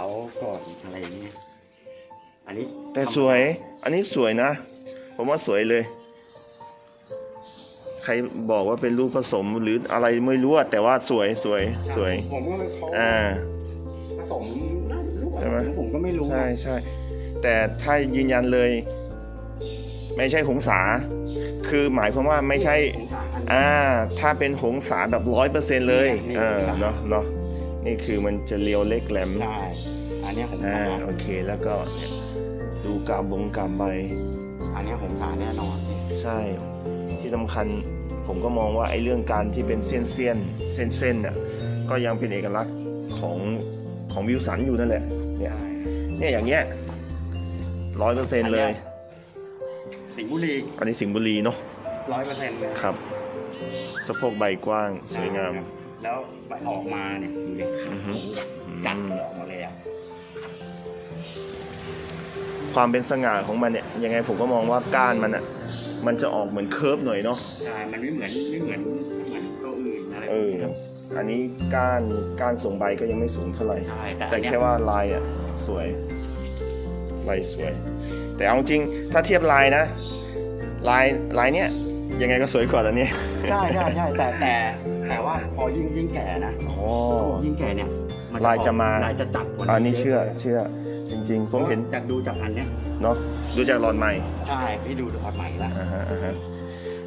าวก่อนอะไรอย่างเงี้ยอันนี้แต่สวย อันนี้สวยนะ ผมว่าสวยเลย ใครบอกว่าเป็นลูกผสมหรืออะไรไม่รู้อะแต่ว่าสวยสวยสวย ผมก็เขาอ่าผสมน่าจะลูกผใช่สไหมมผมก็ไม่รู้ใช่ใช่แต่ถ้ายืนยันเลย ไม่ใช่หงสา คือหมายความว่าไม่ใช่ผมสามอันอ่า ถ้าเป็นหงสาแบบร้อยเปอร์เซ็นเลยนี่เออนี่เนาะเนาะ นี่คือมันจะเลียวเล็กแหลมใช่อันเนี้ยผมอ่าสามโอเคแล้วก็เนี่ยดูกามบงกามใบ อันเนี้ยผมสามแน่นอนใช่ที่สำคัญผมก็มองว่าไอ้เรื่องการที่เป็นเส้นเส้นเส้นเส้นเนี่ยก็ยังเป็นเอกลักษณ์ของของวิวสันอยู่นั่นแหละเนี่ยเนี่ยอย่างเงี้ยร้อยเปอร์เซ็นเลย สิงห์บุรีอันนี้สิงห์บุรีเนาะร้อยเปอร์เซ็นต์เลย ครับสะโพกใบกว้างสวยงามครับ แล้วใบออกมาเนี่ยดูดิอือฮึจัดออกมาเลยอะความเป็นสง่าของมันเนี่ยยังไงผมก็มองว่าก้านมันอะมันจะออกเหมือนเคิร์ฟหน่อยเนาะใช่มันไม่เหมือนไม่เหมือนเหมือนตัวอื่นอะไรเอออันนี้ก้านก้านส่งใบก็ยังไม่สูงเท่าไหร่ใช่แต่แต่อันเนี้ยแค่ว่าลายอะสวยลายสวย แต่เอาจริงถ้าเทียบลายนะลายลายเนี้ย ยังไงก็สวยกว่าอันนี้ ใช่ใช่ใช่แต่แต่แต่ว่าพอยิ่งยิ่งแก่นะอ๋อยิ่งแก่เนี่ยนลายจะมา ลายจะจัดกว่าอันนี้เชื่อเชื่อจริง ๆ ผมเห็นจากดูจากอันเนี้ยเนาะดูจากรอนใหม่ใช่พี่ดูจากอันใหม่ละอ่าฮะอ่าฮะ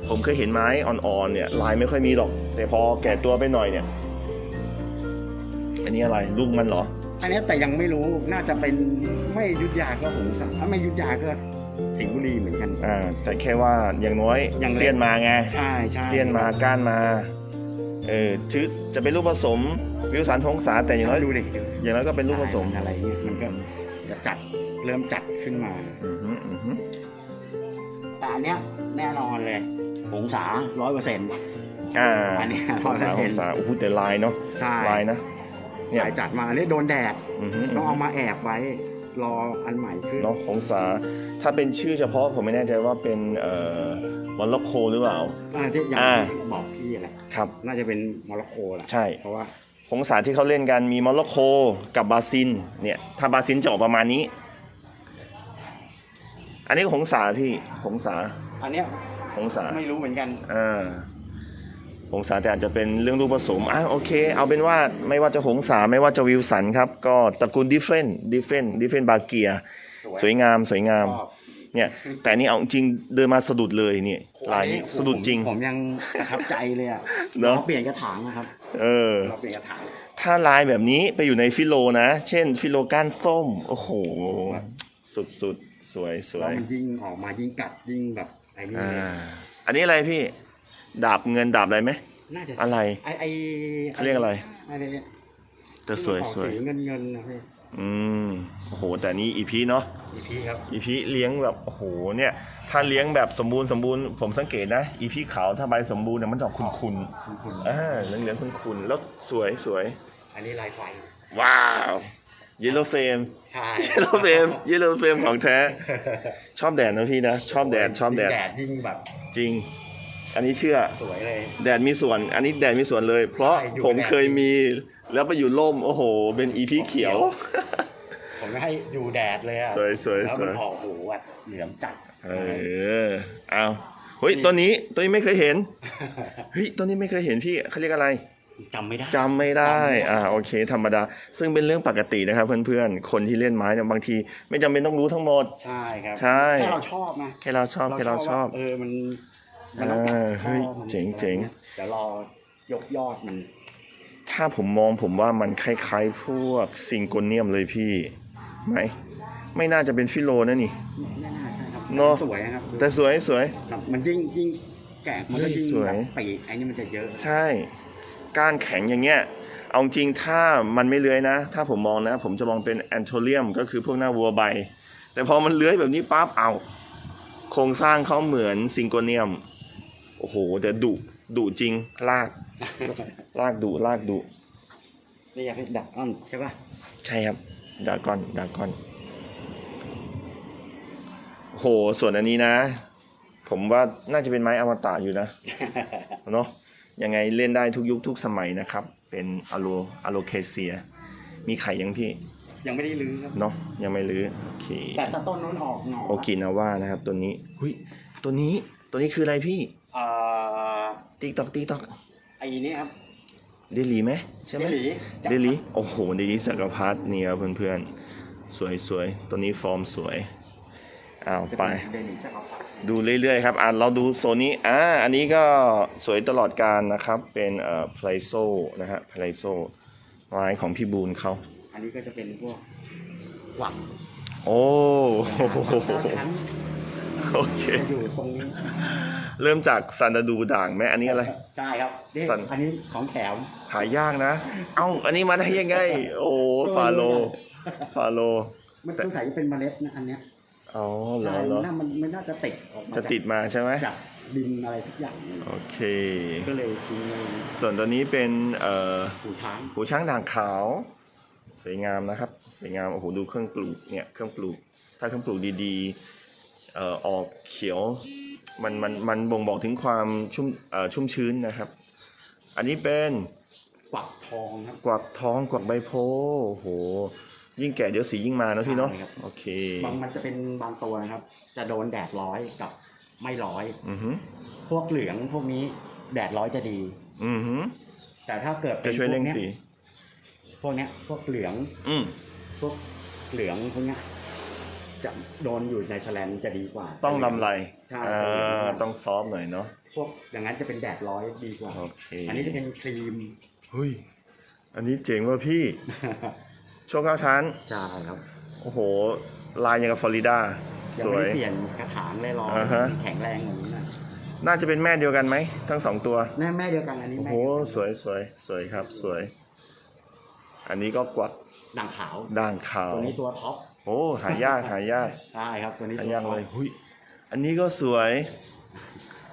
ผมเคยเห็นไม้อ่อนๆเนี่ย ลายไม่ค่อยมีหรอก แต่พอแก่ตัวไปหน่อยเนี่ย อันนี้อะไรลูกมันเหรอ อันเนี้ยแต่ยังไม่รู้น่าจะเป็นไม่ยุทธยาก็หงสาถ้าไม่ยุทธยาก็ สิงห์บุรีเหมือนกัน อ่าแต่แค่ว่าอย่างน้อยอย่างเล็กเสี้ยนมาไงใช่ใช่เสี้ยนมาก้านมาเออชื่อจะเป็นลูกผสมวิวสันทงสาแต่อย่างน้อยดูดิอย่างน้อยก็เป็นลูกผสมอะไรเงี้ยมันก็จะจัดเริ่มจัดขึ้นมา อือฮึอือฮึแต่อันเนี้ยแน่นอนเลยหงสาร้อยเปอร์เซ็นต์อ่าอันเนี้ยทงสาทงสาโอ้โหแต่ลายเนาะใช่ลายนะเนี่ยสายจัดมาอันนี้โดนแดดอือฮึต้องเอามาแอบไว้ รออันใหม่ขึ้น เนาะของสาถ้าเป็นชื่อเฉพาะผมไม่แน่ใจว่าเป็นเอ่อมอลโลโคหรือเปล่า อ่าที่อย่างอ่า ที่บอกพี่แหละครับ น่าจะเป็นโมร็อกโกแหละใช่ เพราะว่าผงสาที่เขาเล่นกันมีมอร็อกโกกับบราซิลเนี่ยถ้าบราซิลจะออกประมาณนี้ อันนี้ก็ผงสาพี่ผงสาอันเนี้ยผงสาไม่รู้เหมือนกัน อ่า ผงสาแต่อาจจะเป็นเรื่องลูกผสมอะโอเค เอาเป็นว่าไม่ว่าจะผงสาไม่ว่าจะวิวสันครับ ก็ตระกูลดิเฟนดิเฟนดิเฟนบาเกีย สวยงามสวยงามชอบเนี่ยแต่อันนี่เอาจริงเดินมาสะดุดเลยเนี่ยลายนี้สะดุดจริง ผมผมยังประทับใจเลยอะเนอะเราเปลี่ยนกระถางนะครับ เออเราเปลี่ยนกระถางถ้าลายแบบนี้ไปอยู่ในฟิโลนะ เช่น ฟิโลก้านส้ม โอ้โห สุดสุดๆสวยสวแล้วยมันยิ่งออกมายิ่งกัดยิ่งแบบไอ้นี่อ่าเลยอันนี้อะไรพี่ ดาบเงินดาบอะไรไหม น่าจะอะไร ไอ้ไอ้เขาเรียกอะไรไอ้เนี่ยแต่สวยที่มันออกสวยสีเงินเงินๆนะพี่อืมโอ้โห แต่นี้อีพีเนาะ อีพีครับ อีพีเลี้ยงแบบโอ้โหเนี่ย ถ้าเลี้ยงแบบสมบูรณ์สมบูรณ์ผมสังเกตนะอีพีขาวถ้าใบสมบูรณ์เนี่ยมันจะออกคุณคุณคุณคุณๆอ่าเหลืองเหลืองคุณคุณๆแล้วสวยสวยอันนี้ลายไฟว้าวเยลโลเฟมใช่เยลโลเฟมเยลโลเฟมของแท้ ชอบแดดนะพี่นะ ชอบแดดชอบแดด ยิ่งแดดยิ่งแบบจริง อันนี้เชื่อ สวยเลย แดดมีส่วน อันนี้แดดมีส่วนเลย เพราะใช่อยู่ผมแดดเคยมี แล้วไปอยู่ร่ม โอ้โห เป็นอีพีเขียว ผมก็ให้อยู่แดดเลยอะสวยสวยแล้วสมัวนยออกหูอะเหลืองจัดเออ เอาเฮ้ยตัวนี้ตัวนี้ไม่เคยเห็น เฮ้ยตัวนี้ไม่เคยเห็นพี่เขาเรียกอะไรจำไม่ได้จำไม่ได้ จำไม่ได้ อ่า โอเค ธรรมดา ซึ่งเป็นเรื่องปกตินะครับเพื่อนๆ คนที่เล่นไม้เนี่ยบางที ไม่จำเป็นต้องรู้ทั้งหมด ใช่ครับใช่ แค่เราชอบนะแค่เราชอบ แค่เราชอบ ว่าเออมันมันต้องกัดเออเฮ้ยข้อมันเจ๋งเจ๋งเดี๋ยวรอยกยอดมันถ้าผมมองผมว่ามันคล้ายๆ พวกซิงโกเนียมเลยพี่ไหมไม่น่าจะเป็นฟิโลนะนี่น่าใช่ครับเนอะสวยนะครับแต่สวยสวย ครับมันยิ่งยิ่งแก่มันก็ยิ่งสวย แบบปีกไอ้นี่มันจะเยอะใช่ ก้านแข็งอย่างเงี้ย เอาจริงถ้ามันไม่เลื้อยนะ ถ้าผมมองนะ ผมจะมองเป็นแอนโทเลียมก็คือพวกหน้าวัวใบ แต่พอมันเลื้อยแบบนี้ปั๊บเอา โครงสร้างเขาเหมือนซิงโกเนียม โอ้โหแต่ดุดุจริง ลาก ลากดุลากดุนี่อยากให้ดักอ้อนใช่ป่ะใช่ครับดากอนดากอนโหส่วนอันนี้นะ ผมว่าน่าจะเป็นไม้อมตะอยู่นะเนาะยังไงเล่นได้ทุกยุคทุกสมัยนะครับ เป็นอะโลอะโลเคเซีย มีไข่ยังพี่ ยังไม่ได้รื้อครับเนาะยังไม่รื้อโอเคแต่ถ้าต้นนู้นออกหน่อโอกินาว่านะครับ ตัวนี้หุยตัวนี้ตัวนี้คืออะไรพี่ เอ่อติ๊กตอกติ๊กตอกไอ้นี่ครับเดลีไหมใช่ไหมเดลีจะเดลีโอ้โหเดลีสักรพัฒเนี่ยครับเพื่อนๆ สวยสวยตัวนี้ฟอร์มสวยอ้าวจะไปเดลีใช่ครับดูเรื่อยๆครับอะเราดูโซนนี้อ่าอันนี้ก็สวยตลอดการนะครับเป็นเอ่อไพลโซนะฮะไพลโซไม้ของพี่บูนเขาอันนี้ก็จะเป็นพวกหวังโอ้ชั้น โอเค จะอยู่ตรงนี้เริ่มจากซันดาดูด่างไหมอันนี้อะไร ใช่ครับนี่สันอันนี้ของแถม หายากนะ เอ้า อันนี้มาได้ยังไง โอ้ฟาโล ฟาโล มันต้องใส่เป็นเมล็ดนะอันเนี้ยอ๋อเหรใช่อเหรอน่ามันไม่น่าจะติดออกมาจะติดมาใช่ไหมจากดินอะไรสักอย่างหนึ่งโอเค ก็เลยทิ้งไว้ส่วนตัวนี้เป็นเอ่อหูช้างหูช้างด่างขาว สวยงามนะครับ สวยงาม โอ้โห ดูเครื่องปลูกเนี่ย เครื่องปลูก ถ้าเครื่องปลูกดีๆเอ่อออกเขียวมันมันมันบ่งบอกถึงความชุ่มเอ่อชุ่มชื้นนะครับ อันนี้เป็นกวักทองครับ กวักทองกวักใบโพธิ์โอ้โห ยิ่งแก่เดี๋ยวสียิ่งมาเนอะพี่เนาะใช่ครับ โอเคบางมันจะเป็นบางตัวนะครับ จะโดนแดดร้อยกับไม่ร้อย อือฮึพวกเหลืองพวกนี้แดดร้อยจะดี อือฮึแต่ถ้าเกิดเป็จะนช่วยพวเร่กงเนี้ยสีพวกเนี้ยพวกเหลือง อืมพวกเหลืองพวกเนี้ย จะโดนอยู่ในแฉลนจะดีกว่า ต้องลำไรใช่ อ่าต้องซอฟต์หน่อยเนาะ พวกอย่างนั้นจะเป็นแดดร้อยดีกว่า โอเค อันนี้จะเป็นครีม เฮ้ย อันนี้เจ๋งว่ะพี่ โชว์เก้าชั้น ใช่ครับโอ้โห ลายอย่างกับฟลอริดา ยังสวไม่ย ได้เปลี่ยนกระถางเลยรออ่าฮะ แข็งแรงอย่างนี้นะน่าจะเป็นแม่เดียวกันไหม ทั้งสองตัว แม่แม่เดียวกันอันนี้โอ้แม่โหเดียวกันสวยสวยสวยครับ สวย อันนี้ก็กวักด่างขาว ด่างขาว ตัวนี้ตัวท็อป โอ้หายากหายากใช่ครับตัวนี้หาตัวยากท็อปเลยหุยอันนี้ก็สวย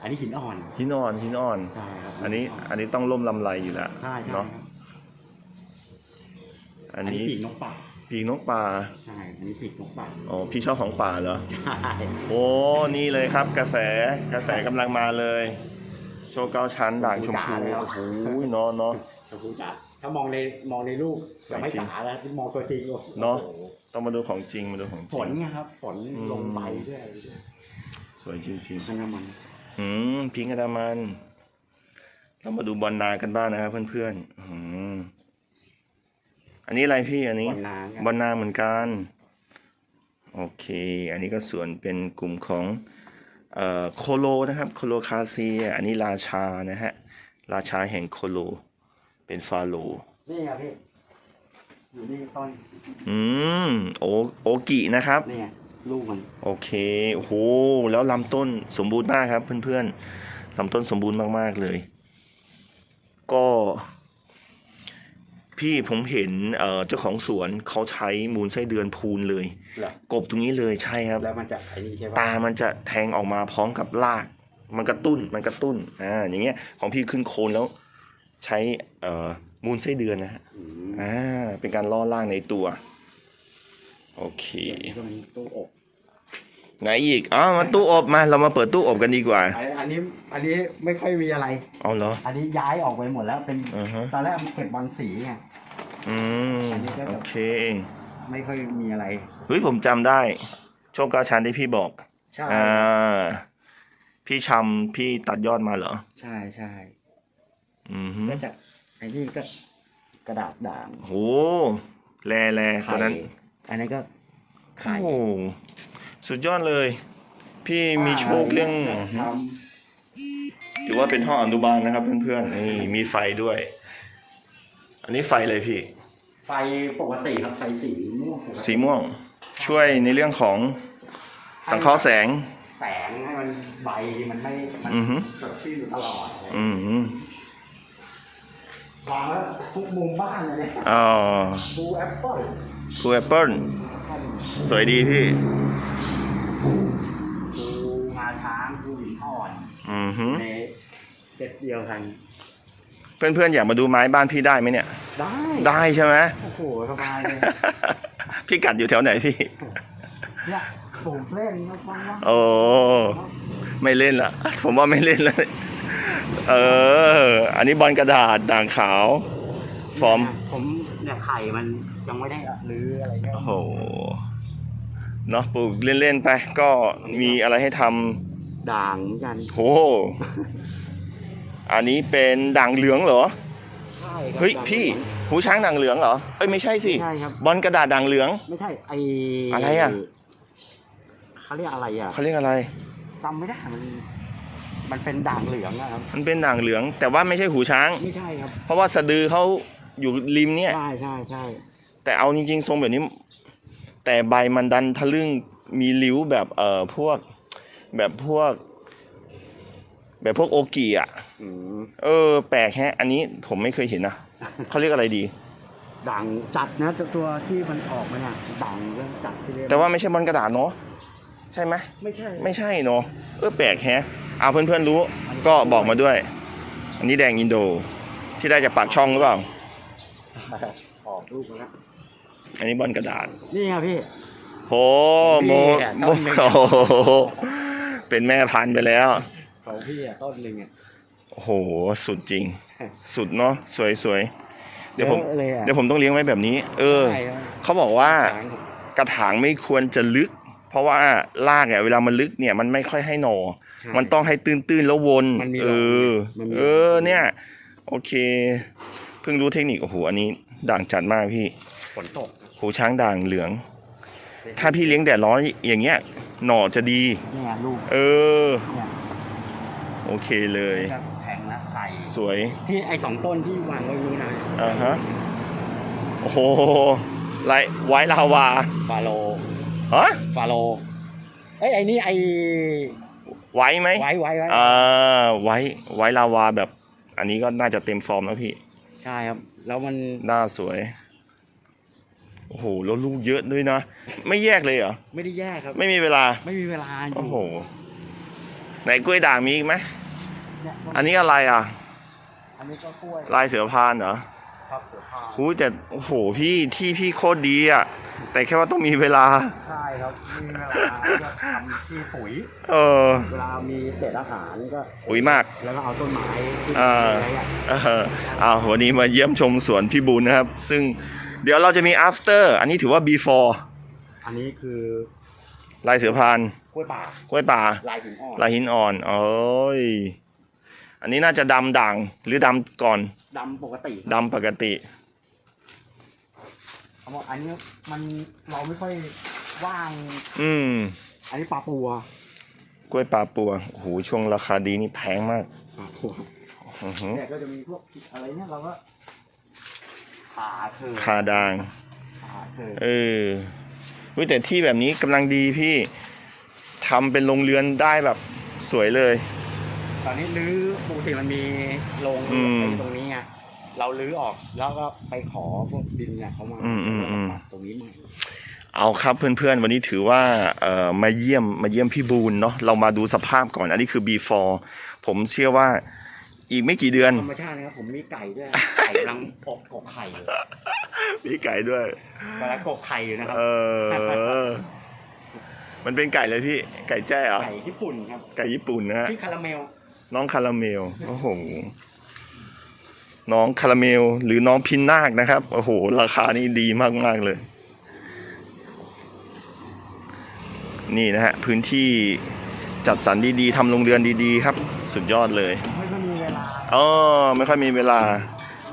อันนี้หินอ่อนหินอ่อนหินอ่อน ใช่ครับอันนี้อันนี้ต้องล่มลำไรอยู่แล้วใช่ใช่ครัเนาะบอัอันนนี้นี้ปีกนกป่าปีกนกป่าใช่อันนี้ปีกนกป่าอ๋อพี่ชอบของป่าเหรอใช่โอ้นี่เลยครับกระแสกระแสกำลังมาเลย โชว์เก้าชั้นด่างชมพูโอ้โหเนาะเนาะชมพูจ๋า ถ้ามองในมองในรูปจะไม่จริง จ๋าแล้วมองตัวจริงโอ้โหเนอะต้องมาดูของจริงมาดูของจฝรินง ไงครับฝนอืม ลงไปด้วยสวยจริงพันน้ำมันๆหืมพิงค์อดามันเรามาดูบอลนากันบ้างนะครับเพื่อนๆหืมอันนี้อะไรพี่อันนี้บอลน้ำบอลนาเหมือนกัน โอเค อันนี้ก็ส่วนเป็นกลุ่มของเอ่อโคโลนะครับ โคโลคาเซีย อันนี้ราชานะฮะ ราชาแห่งโคโล เป็นฟาโลนี่ไงพี่อยู่นี่ต้นอืมโอโอกินะครับนี่ไงลูกมันโอเคโอ้โหแล้วลำต้นสมบูรณ์มากครับ เพื่อนๆลำต้นสมบูรณ์มากๆเลย ก็ พี่ผมเห็นเอ่อเจ้าของสวนเขาใช้มูลไส้เดือนพูนเลย เหรอกบตรงนี้เลยใช่ครับ แล้วมันจะไอ้นี่ใช่ปะตามันจะแทงออกมาพร้อมกับราก มันกระตุ้นมันกระตุ้นอ่าอย่างเงี้ยของพี่ขึ้นโคนแล้ว ใช้เอ่อมูลไส้เดือนนะฮะอืมอ่าเป็นการล่อล่างในตัว โอเคอันนี้ก็เป็นตู้อบไหนอีกอ๋อมาตู้อบมาเรามาเปิดตู้อบกันดีกว่าอันอันนี้อันนี้ไม่ค่อยมีอะไรเอาเหรอ อันนี้ย้ายออกไปหมดแล้วเป็นอือฮะตอนแรกมันเก็บบอลสีไงอืมอันนี้ก็โอเค ไม่ค่อยมีอะไรเฮ้ยผมจำได้ โชคเก้าชั้นที่พี่บอกใช่อ่าพี่ชำพี่ตัดยอดมาเหรอ ใช่ใช่ อือฮึก็จะไอ้นี่ก็กระดาษด่างโหแลแลตไข่อนนั้น อันนี้ก็ไข่โอ้โหสุดยอดเลย พี่มีโชคเรื่องทถือว่าเป็นห้องอนุบาลนะครับเพื่อนๆนี่มีไฟด้วย อันนี้ไฟเลยพี่ำไฟปกติครับไฟสีม่วงปกติสีม่วง ช่วยในเรื่องของสังเคราะห์แสง แสงให้มันใบมันไม่มันอือฮึสดชื่นตลอดเลยอืม วางแล้วทุกมุมบ้านเลยเนี่ยอ๋อดูแอปเปิ้ลคูแอปเปิลสวยดีพี่ ดูงาช้างดูหินอ่อนอือฮึในเซตเดียวกัน เพื่อนๆ อยากมาดูไม้บ้านพี่ได้ไหมเนี่ย ได้ได้ใช่ไหม โอ้โหสบายเลยพี่กัดอยู่แถวไหนพี่ เนี่ยผมเล่นนะฟังว่าโอ้ ไม่เล่นละ ผมว่าไม่เล่นแล้ว เออ อันนี้บอลกระดาษด่างขาว ฟอร์ม ผมเนี่ยไข่มันยังไม่ได้หรืออะไรเงี้ยโอ้โห เนาะปลูกเล่น ๆ ไป ก็มีอะไรให้ทด่างเหมือนกันำโห อันนี้เป็นด่างเหลืองเหรอ ใช่ครัเฮ้ย ด่างพี่หลืองหูช้างด่างเหลืองเหรอ เอ้ย ไม่ใช่สิ ใช่ครับ บอลกระดาษด่างเหลือง ไม่ใช่ไออะไรอะ เขาเรียกอะไรอะเขาเรียกอะไร จำไม่ได้มัน มันเป็นด่างเหลืองนะครับ มันเป็นด่างเหลือง แต่ว่าไม่ใช่หูช้าง ไม่ใช่ครับ เพราะว่าสะดือเขาอยู่ริมเนี่ย ใช่ใช่ใช่แต่เอาจริง ๆ ทรงแบบนี้ แต่ใบมันดันทะลึ่งมีริ้วแบบเอ่อพวกแบบพวก แบบพวกโอกิอะ อืมเออ แปลกแฮะ อันนี้ผมไม่เคยเห็นนะเขาเรียกอะไรดี ด่างจัดนะตัวตัวที่มันออกมาเนี่ยด่างเรื่องจัดที่เรียกแต่ว่าไม่ใช่บอลกระดาษเนาะใช่ไหมไม่ใช่ ไม่ใช่เนาะเออแปลกแฮะ เอาเพื่อนๆรู้ก็บอกมาด้วย อันนี้แดงอินโด ที่ได้จากปากช่องหรือเปล่าออกลูกมาแล้วอันนี้บอลกระดาษ นี่ไงพี่โหโมนี่อะโมต้นหนึ่งโอ้โหเป็นแม่พันธุ์ไปแล้วของพี่อะต้นหนึ่งอะโอ้โหสุดจริง สุดเนาะสวยสวยเดี๋ยวผมอะเลยอะเดี๋ยวผมต้องเลี้ยงไว้แบบนี้ เออใช่ครับเขาบอกว่าช้างผมกระถางไม่ควรจะลึกเพ ราะว่ารากเนี่ยเวลามันลึกเนี่ยมันไม่ค่อยให้หนอใช่มันต้องให้ตื้นๆแล้ววน มันมีเออหนอมันมีเออเนี่ย โอเค เพิ่งรู้เทคนิคโอ้โหอันนี้ด่างจัดมากพี่ ฝนตกหูช้างด่างเหลือง ถ้าพี่เลี้ยงแดดร้อนอย่างเงี้ย หน่อจะดี เนี่ยลูกเออเนี่ยโอเคเลย จะแข็งและไข่สวย ที่ไอ้สองต้นที่วางไว้นี้นะอ่าฮะ โอ้โหไรไว้ลาวาฟาโล ฮะฟาโลเอ้ยไอ้นี่ไอ้ไว้ไหมไว้ไว้ไว้อ่าไว้ไว้ลาวาแบบ อันนี้ก็น่าจะเต็มฟอร์มแล้วพี่ ใช่ครับ แล้วมันหน้าสวย โอ้โหแล้วลูกเยอะด้วยนะ ไม่แยกเลยเหรอ ไม่ได้แยกครับ ไม่มีเวลา ไม่มีเวลาอยู่โอ้โห ไหนกล้วยด่างมีอีกไหม เนี่ยอันนี้อะไรอะ อันนี้ก็กล้วยลายเสือพานเหรอ ครับเสือพาหูแต่โอ้โหพี่ที่พี่โคตรดีอะ แต่แค่ว่าต้องมีเวลา ใช่ครับ มีเวลาก็ทำที่ปุ๋ย เออ เวลามีเศษอาหารก็ ปุ๋ยมาก แล้วก็เอาต้นไม้ที่อ่าอะไรอะเออเอาวันนี้มาเยี่ยมชมสวนพี่บูลนะครับ ซึ่งเดี๋ยวเราจะมี after อันนี้ถือว่า before อันนี้คือลายเสือพานกล้วยป่ากล้วยป่า ลายหินอ่อนลายหินอ่อน โอ้ย อันนี้น่าจะดำด่างหรือดำก่อน ดำปกติดำปกติ เขาบอกอันนี้มันเราไม่ค่อยว่าง อืม อันนี้ปลาปัวกล้วยป่าปัวโอ้โหช่วงราคาดีนี่แพงมากปลาปัวอือหือเนี่ยก็จะมีพวกอะไรเนี่ยเราก็ขาเธอคาด่าง ขาเธอเออเฮ้ยแต่ที่แบบนี้กำลังดีพี่ทำเป็นโรงเรือนได้แบบสวยเลย ตอนนี้รื้อปกติมันมีโรงอืม ไอ้ตรงนี้ไง เรารื้อออกแล้วก็ไปขอพวกดินเนี่ยเขามาอืมอืมอืมปรับตรงนี้ใหม่ เอาครับเพื่อนๆ วันนี้ถือว่าเอ่อมาเยี่ยมมาเยี่ยมพี่บูลเนาะเรามาดูสภาพก่อนอันนี้คือ before ผมเชื่อว่าอีกไม่กี่เดือน ธรรมชาตินะครับผมมีไก่ด้วย ไก่กำลังอบกบไข่อยู่มีไก่ด้วย กำลังกบไข่อยู่นะครับ เออ มันเป็นไก่เลยพี่ ไก่แจ้เหรอไก่ญี่ปุ่นครับ ไก่ญี่ปุ่นนะฮะที่คาราเมลน้องคาราเมลโอ้โห น้องคาราเมลหรือน้องพินนาคนะครับ โอ้โห ราคานี่ดีมากๆเลย นี่นะฮะ พื้นที่จัดสรรดีๆทำโรงเรือนดีๆ ครับ สุดยอดเลยไม่ค่อยมีเวลาอ๋อไม่ค่อยมีเวลา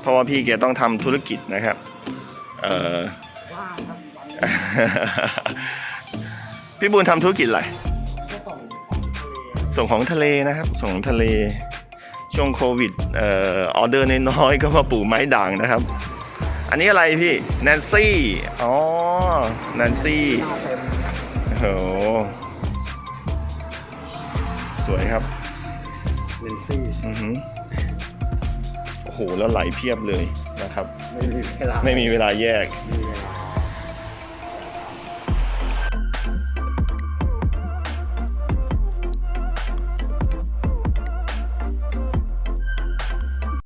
เพราะว่าพี่แกต้องทำธุรกิจนะครับ เอ่อว่างครับวันนี้พี่บุญทำธุรกิจอะไรก็ส่งของทะเลส่งของทะเลนะครับ ส่งของทะเล ช่วงโควิดเอ่อออเดอร์น้อยๆก็มาปลูกไม้ด่างนะครับ อันนี้อะไรพี่แนนซี่ อ๋อแนนซี่หน้าเต็มโอ้โหสวยครับเลนซี่อือหือโอ้โห แล้วไหลเพียบเลยนะครับ ไม่มีเวลาไม่มีเวลาแยกไม่มีเวลา